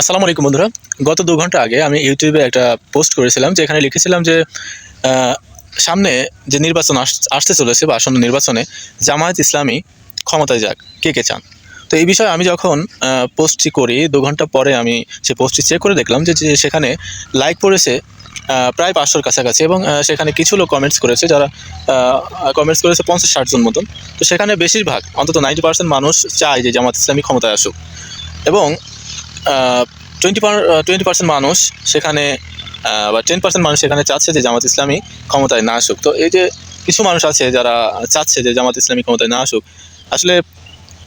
আসসালামু আলাইকুম বন্ধুরা। গত দু ঘণ্টা আগে আমি ইউটিউবে একটা পোস্ট করেছিলাম যেখানে লিখেছিলাম যে সামনে যে নির্বাচন আস- আসতে চলেছে বা আসন্ন নির্বাচনে জামায়াত ইসলামী ক্ষমতায় যাক, কে কে চান? তো এই বিষয়ে আমি যখন পোস্টটি করি, দু ঘণ্টা পরে আমি সে পোস্টটি চেক করে দেখলাম যে সেখানে লাইক পড়েছে প্রায় পাঁচশোর কাছাকাছি এবং সেখানে কিছু লোক কমেন্টস করেছে যারা কমেন্টস করেছে পঞ্চাশ ষাট জন মতন। তো সেখানে বেশিরভাগ, অন্তত নাইনটি পার্সেন্ট মানুষ চায় যে জামাত ইসলামী ক্ষমতায় আসুক। এবং টোয়েন্টি টোয়েন্টি পার্সেন্ট মানুষ সেখানে বা টেন পার্সেন্ট মানুষ সেখানে চাচ্ছে যে জামাত ইসলামী ক্ষমতায় না আসুক। তো এই যে কিছু মানুষ আছে যারা চাচ্ছে যে জামাত ইসলামী ক্ষমতায় না আসুক, আসলে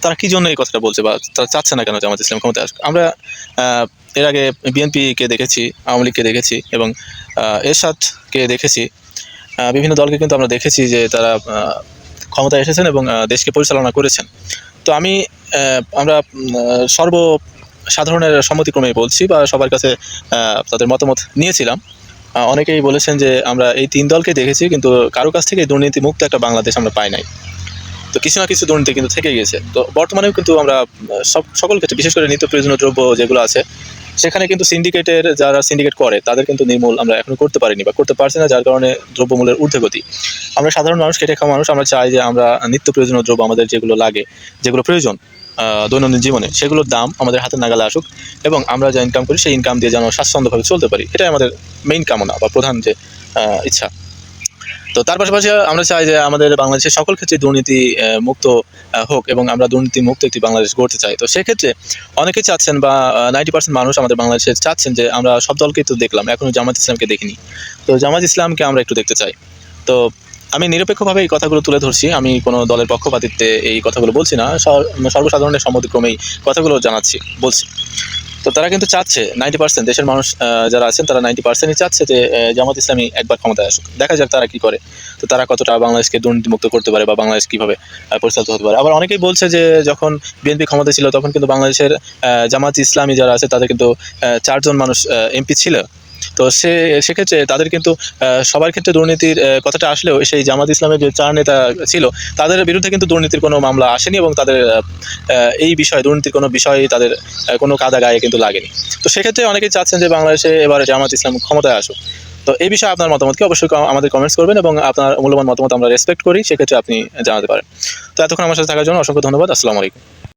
তারা কী জন্য এই কথাটা বলছে বা তারা চাচ্ছে না কেন জামাত ইসলাম ক্ষমতায় আসুক? আমরা এর আগে বিএনপিকে দেখেছি, আওয়ামী লীগকে দেখেছি এবং এরশাদকে দেখেছি। বিভিন্ন দলকে কিন্তু আমরা দেখেছি যে তারা ক্ষমতায় এসেছেন এবং দেশকে পরিচালনা করেছেন। তো আমি আমরা সর্ব সাধারণের সম্মতিক্রমে বলছি বা সবার কাছে তাদের মতামত নিয়েছিলাম। অনেকেই বলেছেন যে আমরা এই তিন দলকে দেখেছি, কিন্তু কারও কাছ থেকে দুর্নীতি মুক্ত একটা বাংলাদেশ আমরা পাই নাই। তো কিছু না কিছু দুর্নীতি কিন্তু থেকে গেছে তো বর্তমানেও কিন্তু আমরা সব, সকল ক্ষেত্রে, বিশেষ করে নিত্য প্রয়োজনীয় দ্রব্য যেগুলো আছে, সেখানে কিন্তু সিন্ডিকেটের যারা সিন্ডিকেট করে, তাদের কিন্তু নির্মূল আমরা এখনও করতে পারিনি বা করতে পারছি না, যার কারণে দ্রব্যমূল্যের ঊর্ধ্বগতি। আমরা সাধারণ মানুষ খেটে খাওয়া মানুষ, আমরা চাই যে আমরা নিত্য প্রয়োজনীয় দ্রব্য আমাদের যেগুলো লাগে, যেগুলো প্রয়োজন দৈনন্দিন জীবনে, সেগুলোর দাম আমাদের হাতে নাগালে আসুক এবং আমরা যা ইনকাম করি, সেই ইনকাম দিয়ে যেন স্বাচ্ছন্দ্যভাবে চলতে পারি। এটাই আমাদের মেইন কামনা বা প্রধান যে ইচ্ছা। তো তার পাশাপাশি আমরা চাই যে আমাদের বাংলাদেশের সকল ক্ষেত্রে দুর্নীতি মুক্ত হোক এবং আমরা দুর্নীতি মুক্ত একটি বাংলাদেশ গড়তে চাই। তো সেক্ষেত্রে অনেকেই চাচ্ছেন বা নাইনটি পার্সেন্ট মানুষ আমাদের বাংলাদেশে চাচ্ছেন যে আমরা সব দলকেই তো দেখলাম এখনও জামাত ইসলামকে দেখিনি। তো জামাত ইসলামকে আমরা একটু দেখতে চাই। তো আমি নিরপেক্ষভাবে এই কথাগুলো তুলে ধরছি। আমি কোনো দলের পক্ষপাতিত্বে এই কথাগুলো বলছি না। সর্বসাধারণের সম্মতিক্রমেই কথাগুলো জানাচ্ছি, বলছি। তো তারা কিন্তু চাচ্ছে নাইনটি পার্সেন্ট দেশের মানুষ যারা আছেন তারা নাইনটি পার্সেন্টই চাচ্ছে যে জামাত ইসলামী একবার ক্ষমতায় আসুক। দেখা যাক তারা কি করে। তো তারা কতটা বাংলাদেশকে দুর্নীতিমুক্ত করতে পারে বা বাংলাদেশ কীভাবে পরিচালিত হতে পারে। আবার অনেকেই বলছে যে, যখন বিএনপি ক্ষমতা ছিল তখন কিন্তু বাংলাদেশের জামাত ইসলামী যারা আছে তাদের কিন্তু চারজন মানুষ এমপি ছিল। তো সে, সেক্ষেত্রে তাদের কিন্তু সবার ক্ষেত্রে দুর্নীতির কথাটা আসলেও সেই জামাত ইসলামের যে চার নেতা ছিল, তাদের বিরুদ্ধে কিন্তু দুর্নীতির কোনো মামলা আসেনি এবং তাদের এই বিষয়ে, দুর্নীতির কোনো বিষয় তাদের কোনো কাদা গায়ে কিন্তু লাগেনি। তো সেক্ষেত্রে অনেকেই চাচ্ছেন যে বাংলাদেশে এবারে জামাত ইসলাম ক্ষমতায় আসুক। তো এই বিষয়ে আপনার মতামত কি অবশ্যই আমাদের কমেন্টস করবেন এবং আপনার মূল্যবান মতামত আমরা রেসপেক্ট করি, সেক্ষেত্রে আপনি জানাতে পারেন। তো এতক্ষণ আমার সাথে থাকার জন্য অসংখ্য ধন্যবাদ। আসসালামু আলাইকুম।